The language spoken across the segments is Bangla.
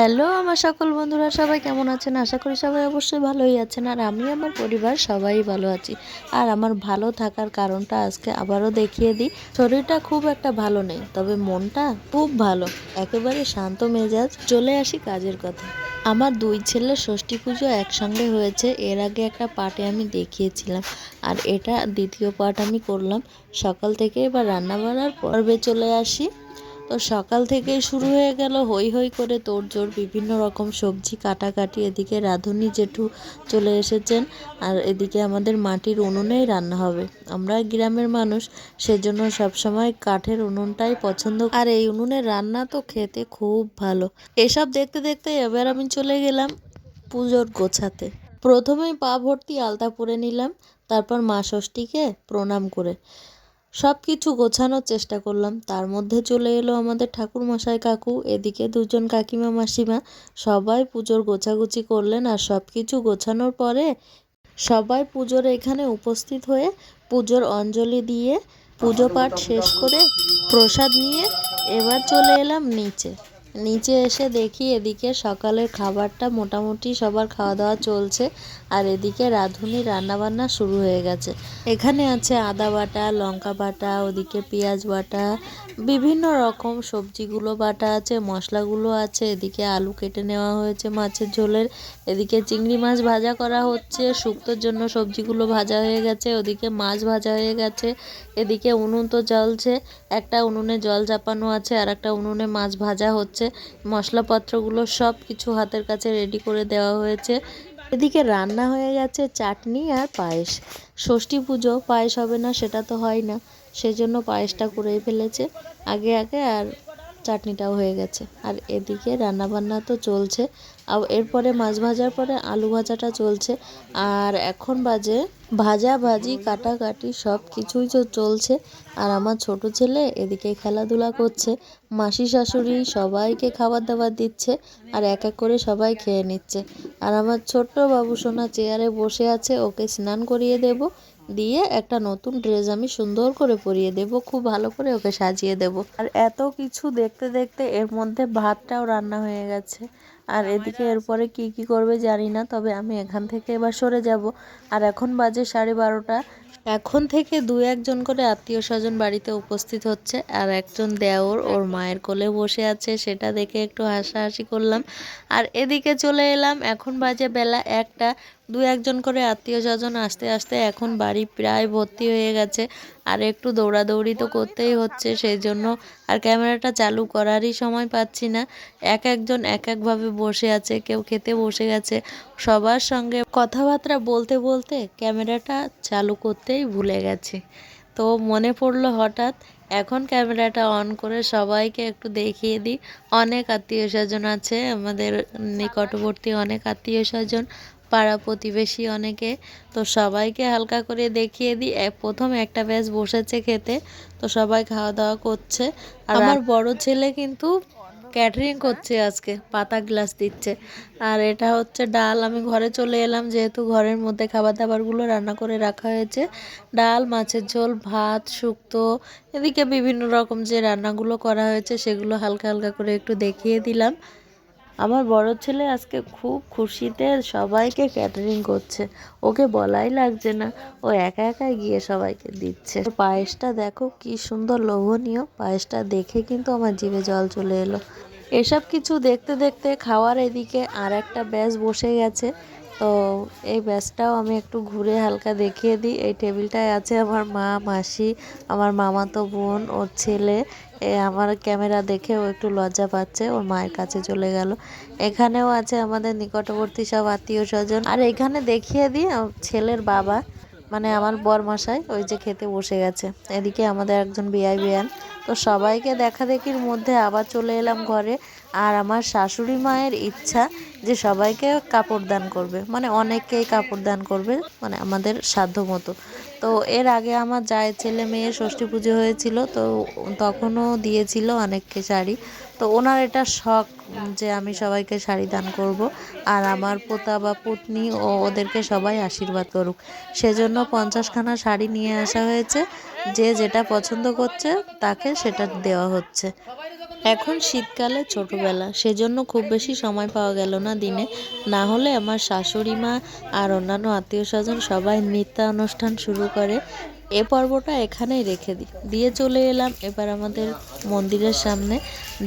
হ্যালো আমার সকল বন্ধুরা, সবাই কেমন আছেন? আশা করি সবাই অবশ্যই ভালোই আছেন। আর আমি আমার পরিবার সবাই ভালো আছি। আর আমার ভালো থাকার কারণটা আজকে আবারও দেখিয়ে দিই। শরীরটা খুব একটা ভালো নেই, তবে মনটা খুব ভালো। একেবারে শান্ত মেজাজ, চলে আসি কাজের কথা। আমার দুই ছেলের ষষ্ঠী পুজো একসঙ্গে হয়েছে, এর আগে একটা পার্টে আমি দেখিয়েছিলাম। আর এটা দ্বিতীয় পার্ট আমি করলাম। সকাল থেকে এবার রান্না বান্নার পর্বে চলে আসি। তো সকাল থেকেই শুরু হয়ে গেল হই হই করে তোড়জোড়, বিভিন্ন রকম সবজি কাটাকাটি। এদিকে রাঁধুনি জেঠু চলে এসেছেন আর এদিকে আমাদের মাটির উনুনেই রান্না হবে। আমরা গ্রামের মানুষ, সেজন্য সবসময় কাঠের উনুনটাই পছন্দ আর এই উনুনের রান্না তো খেতে খুব ভালো। এসব দেখতে দেখতে এবার আমি চলে গেলাম পুজোর গোছাতে। প্রথমেই পা ভর্তি আলতা পরে নিলাম, তারপর মা ষষ্ঠীকে প্রণাম করে। সব কিছু গোছানোর চেষ্টা করলাম। তার মধ্যে চলে এলো আমাদের ঠাকুর মশাই কাকু, এদিকে দুজন কাকিমা, মাসিমা। সবাই পুজোর গোছাগুছি করলেন আর সব কিছু গোছানোর পরে সবাই পুজোর এখানে উপস্থিত হয়ে পুজোর অঞ্জলি দিয়ে পুজো পাঠ শেষ করে প্রসাদ নিয়ে এবার চলে এলাম নিচে। নিচে এসে দেখি এদিকে সকালের খাবারটা মোটামুটি সবার খাওয়া দাওয়া চলছে আর এদিকে রাঁধুনি রান্নাবান্না শুরু হয়ে গেছে। এখানে আছে আদা বাটা, লঙ্কা বাটা, ওদিকে পেঁয়াজ বাটা, বিভিন্ন রকম সবজিগুলো বাটা আছে, মশলাগুলো আছে, এদিকে আলু কেটে নেওয়া হয়েছে মাছের ঝোলের, এদিকে চিংড়ি মাছ ভাজা করা হচ্ছে, শুক্তোর জন্য সবজিগুলো ভাজা হয়ে গেছে, ওদিকে মাছ ভাজা হয়ে গেছে, এদিকে উনুন তো জ্বলছে, একটা উনুনে জল চাপানো আছে আর একটা উনুনে মাছ ভাজা হচ্ছে। মশলাপত্রগুলো সব কিছু হাতের কাছে রেডি করে দেওয়া হয়েছে। এদিকে রান্না হয়ে গেছে চাটনি আর পায়েস। ষষ্ঠী পুজো, পায়েস হবে না, সেটা তো হয় না। সেজন্য পায়েসটা করেই ফেলেছে আগে আগে আর চাটনিটাও হয়ে গেছে। আর এদিকে রান্নাবান্না তো চলছে। আর এরপরে মাছ ভাজার পরে আলু ভাজাটা চলছে। আর এখন বাজে ভাজা ভাজি কাটাকাটি সব কিছুই তো চলছে। আর আমার ছোট ছেলে এদিকে খেলাধুলা করছে। মাসি শাশুড়ি সবাইকে খাবার দাবার দিচ্ছে আর এক এক করে সবাই খেয়ে নিচ্ছে। আর আমার ছোট্ট বাবুসোনা চেয়ারে বসে আছে, ওকে স্নান করিয়ে দেব। দিয়ে একটা নতুন ড্রেস আমি সুন্দর করে পরিয়ে দেব, খুব ভালো করে ওকে সাজিয়ে দেব। আর এত কিছু দেখতে দেখতে এর মধ্যে ভাতটাও রান্না হয়ে গেছে। আর এদিকে এরপরে কি কি করবে জানি না, তবে আমি এখান থেকে এবার সরে যাব। আর এখন বাজে সাড়ে বারোটা। এখন থেকে দু একজন করে আত্মীয় স্বজন বাড়িতে উপস্থিত হচ্ছে আর একজন দেওর ওর মায়ের কোলে বসে আছে, সেটা দেখে একটু হাসাহাসি করলাম। আর এদিকে চলে এলাম, এখন বাজে বেলা একটা। দু একজন করে আত্মীয় স্বজন আসতে আসতে এখন বাড়ি প্রায় ভর্তি হয়ে গেছে। আর একটু দৌড়াদৌড়ি তো করতেই হচ্ছে সেই জন্য আর ক্যামেরাটা চালু করারই সময় পাচ্ছি না। এক একজন এক একভাবে বসে আছে, কেউ খেতে বসে গেছে, সবার সঙ্গে কথাবার্তা বলতে বলতে ক্যামেরাটা চালু করতেই ভুলে গেছি। তো মনে পড়ল হঠাৎ, এখন ক্যামেরাটা অন করে সবাইকে একটু দেখিয়ে দিই। অনেক আত্মীয় স্বজন আছে, আমাদের নিকটবর্তী অনেক আত্মীয় স্বজন পাড়া প্রতিবেশী অনেকে তো সবাইকে হালকা করে দেখিয়ে দিই। প্রথম একটা ব্যাচ বসেছে খেতে তো সবাই খাওয়া দাওয়া করছে। আর আমার বড় ছেলে কিন্তু ক্যাটারিং করছে আজকে পাতা গ্লাস দিচ্ছে। আর এটা হচ্ছে ডাল আমি ঘরে চলে এলাম যেহেতু ঘরের মধ্যে খাবার দাবারগুলো রান্না করে রাখা হয়েছে। ডাল মাছের ঝোল ভাত শুক্তো এদিকে বিভিন্ন রকম যে রান্নাগুলো করা হয়েছে সেগুলো হালকা হালকা করে একটু দেখিয়ে দিলাম। আমার বড় ছেলে আজকে খুব খুশিতে সবাইকে ক্যাটারিং করছে। ওকে বলাই লাগছে না। ও একা একা গিয়ে সবাইকে দিচ্ছে। পায়েসটা দেখো কি সুন্দর লোভনীয়। পায়েসটা দেখে কিন্তু আমার জিভে জল চলে এলো। এসব কিছু দেখতে দেখতে খাওয়ার এদিকে আর একটা ব্যাস বসে গেছে। তো এই ব্যাসটাও আমি একটু ঘুরে হালকা দেখিয়ে দিই। এই টেবিলটায় আছে আমার মা, মাসি, আমার মামাতো বোন, ওর ছেলে। এ আমার ক্যামেরা দেখে ও একটু লজ্জা পাচ্ছে, ওর মায়ের কাছে চলে গেল। এখানেও আছে আমাদের নিকটবর্তী সব আত্মীয় স্বজন। আর এখানে দেখিয়ে দিই ছেলের বাবা মানে আমার বরমশাই, ওই যে খেতে বসে গেছে। এদিকে আমাদের একজন বিআই বিয়ান তো সবাইকে দেখা দেখির মধ্যে আবার চলে এলাম ঘরে। আর আমার শাশুড়ি মায়ের ইচ্ছা যে সবাইকে কাপড় দান করবে। মানে অনেককেই কাপড় দান করবে মানে আমাদের সাধ্য মতো। তো এর আগে আমার যায় ছেলে মেয়ে ষষ্ঠী পুজো হয়েছিল, তো তখনও দিয়েছিল অনেককে শাড়ি। তো ওনার এটা শখ যে আমি সবাইকে শাড়ি দান করব, আর আমার পোতা বা পুতনি ও ওদেরকে সবাই আশীর্বাদ করুক। সেজন্য পঞ্চাশখানা শাড়ি নিয়ে আসা হয়েছে, যে যেটা পছন্দ করছে তাকে সেটা দেওয়া হচ্ছে। এখন শীতকালে ছোটবেলা, সেজন্য খুব বেশি সময় পাওয়া গেল না দিনে। না হলে আমার শাশুড়ি মা আর অন্যান্য আত্মীয় স্বজন সবাই নৃত্যানুষ্ঠান শুরু করে এ পর্বটা এখানেই রেখে দিই দিয়ে চলে এলাম এবার আমাদের মন্দিরের সামনে।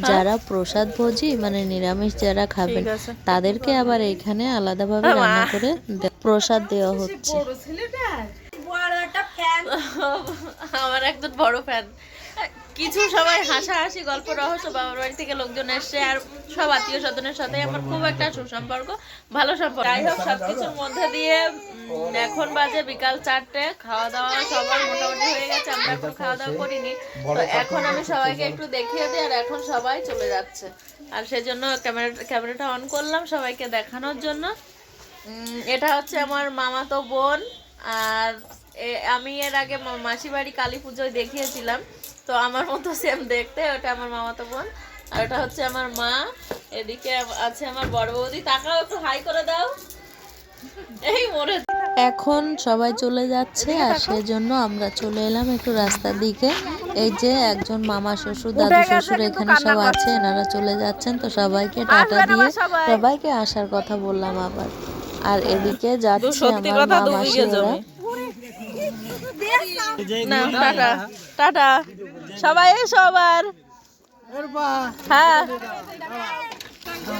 যারা প্রসাদ ভোজি মানে নিরামিষ যারা খাবেন তাদেরকে আবার এখানে আলাদাভাবে রান্না করে দে- প্রসাদ দেওয়া হচ্ছে। আমার একজন বড় ফ্যান কিছু সবাই হাসাহাসি গল্প রহস্য বাবার বাড়ি থেকে লোকজন এসছে আর সব আত্মীয় স্বজনের সাথে আমার খুব একটা সুসম্পর্ক ভালো সম্পর্ক। যাই হোক সবকিছুর মধ্যে দিয়ে এখন বাজে বিকাল চারটে খাওয়া দাওয়া সবার মোটামুটি হয়ে গেছে আমরা এখন খাওয়া দাওয়া করিনি। তো এখন আমি সবাইকে একটু দেখিয়ে দিই আর এখন সবাই চলে যাচ্ছে। আর সেজন্য ক্যামেরা ক্যামেরাটা অন করলাম সবাইকে দেখানোর জন্য। এটা হচ্ছে আমার মামাতো বোন আর আমি এর আগে মাসি বাড়ি কালী পুজোয় দেখিয়েছিলাম। তো আমার মতো সেম দেখতে ওটা আমার মামাতো বোন আর ওটা হচ্ছে আমার মা। এদিকে আছে আমার বড় বৌদি। তাকাও একটু হাই করে দাও। এই মরে এখন সবাই চলে যাচ্ছে আর সেজন্য আমরা চলে এলাম একটু রাস্তার দিকে। এই যে একজন মামা শ্বশুর দাদু শ্বশুর এখানে সব আছে এনারা চলে যাচ্ছেন তো সবাইকে টাটা দিয়ে সবাইকে আসার কথা বললাম আবার। আর এদিকে যাচ্ছে আমার মা মাসি না টাটা টাটা। সবাই এসো আবার। হ্যাঁ।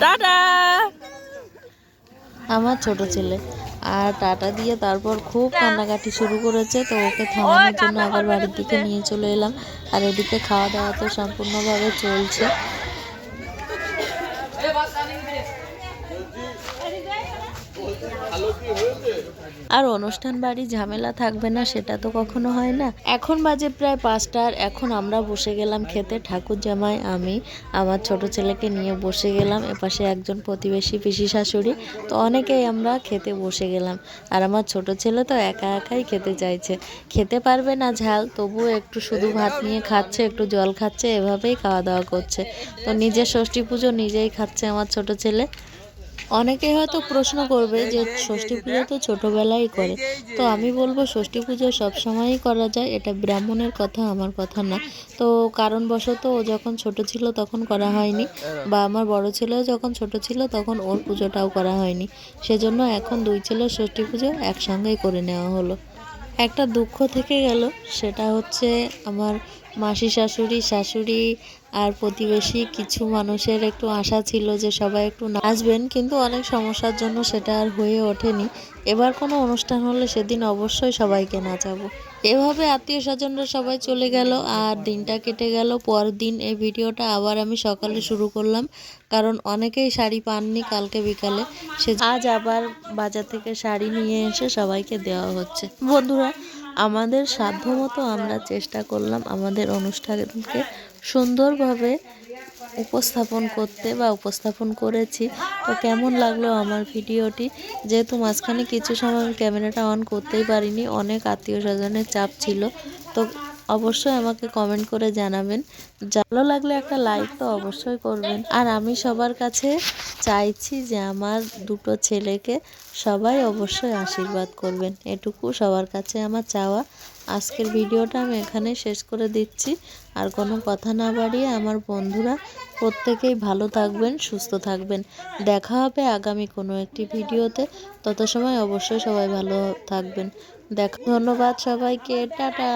টাটা। আমার ছোট ছেলে। আর টাটা দিয়ে তারপর খুব কান্নাকাটি শুরু করেছে তো ওকে থামানোর জন্য আবার বাড়ির দিকে নিয়ে চলে এলাম। আর এদিকে খাওয়া দাওয়া তো সম্পূর্ণভাবে চলছে। আর অনুষ্ঠান বাড়ি ঝামেলা থাকবে না, সেটা তো কখনো হয় না। এখন বাজে প্রায় পাঁচটার এখন আমরা বসে গেলাম খেতে। ঠাকুর জামাই, আমি, আমার ছোট ছেলেকে নিয়ে বসে গেলাম, এপাশে একজন প্রতিবেশী পিসি শাশুড়ি, তো অনেকেই আমরা খেতে বসে গেলাম। আর আমার ছোট ছেলে তো একা একাই খেতে চাইছে। খেতে পারবে না ঝাল, তবুও একটু শুধু ভাত নিয়ে খাচ্ছে, একটু জল খাচ্ছে, এভাবেই খাওয়া দাওয়া করছে। তো নিজের ষষ্ঠী পুজো নিজেই খাচ্ছে আমার ছোট ছেলে। অনেকে হয়তো প্রশ্ন করবে যে ষষ্ঠী পুজো তো ছোটবেলায় করে। তো আমি বলব ষষ্ঠী পুজো সবসময়ই করা যায়, এটা ব্রাহ্মণের কথা, আমার কথা না। তো কারণবশত ও যখন ছোট ছিল তখন করা হয়নি বা আমার বড় ছেলেও যখন ছোট ছিল তখন ওর পুজোটাও করা হয়নি। সেজন্য এখন দুই ছেলে ষষ্ঠী পুজো একসঙ্গেই করে নেওয়া হলো। একটা দুঃখ থেকে গেল, সেটা হচ্ছে আমার মাসি শাশুড়ি শাশুড়ি আর প্রতিবেশী কিছু মানুষের একটু আশা ছিল যে সবাই একটু নাচবেন কিন্তু অনেক সমস্যার জন্য সেটা আর হয়ে ওঠেনি। এবার কোনো অনুষ্ঠান হলে সেদিন অবশ্যই সবাইকে নাচাবো। এভাবে আত্মীয় স্বজনরা সবাই চলে গেল আর দিনটা কেটে গেল। পরের দিন এই ভিডিওটা আবার আমি সকালে শুরু করলাম, কারণ অনেকেই শাড়ি পাননি কালকে বিকালে। সে আজ আবার বাজার থেকে শাড়ি নিয়ে এসে সবাইকে দেওয়া হচ্ছে। বন্ধুরা, আমাদের সাধ্যমতো আমরা চেষ্টা করলাম আমাদের অনুষ্ঠানকে সুন্দরভাবে উপস্থাপন করতে বা উপস্থাপন করেছি। তো কেমন লাগল আমার ভিডিওটি? যেহেতু মাঝখানে কিছু সময় আমি ক্যামেরাটা অন করতেই পারিনি, অনেক আত্মীয় স্বজনের চাপ ছিল। তো অবশ্যই আমাকে কমেন্ট করে জানাবেন। ভালো লাগলে একটা লাইক তো অবশ্যই করবেন। আর আমি সবার কাছে চাইছি যে আমার দুটো ছেলেকে সবাই অবশ্যই আশীর্বাদ করবেন। এটুকু সবার কাছে আমার চাওয়া। আজকের ভিডিওটা আমি এখানে শেষ করে দিচ্ছি। আর কোনো কথা না বাড়িয়ে আমার বন্ধুরা প্রত্যেকেই ভালো থাকবেন, সুস্থ থাকবেন। দেখা হবে আগামী কোনো একটি ভিডিওতে। তত সময় অবশ্যই সবাই ভালো থাকবেন। দেখা, ধন্যবাদ সবাইকে। টাটা।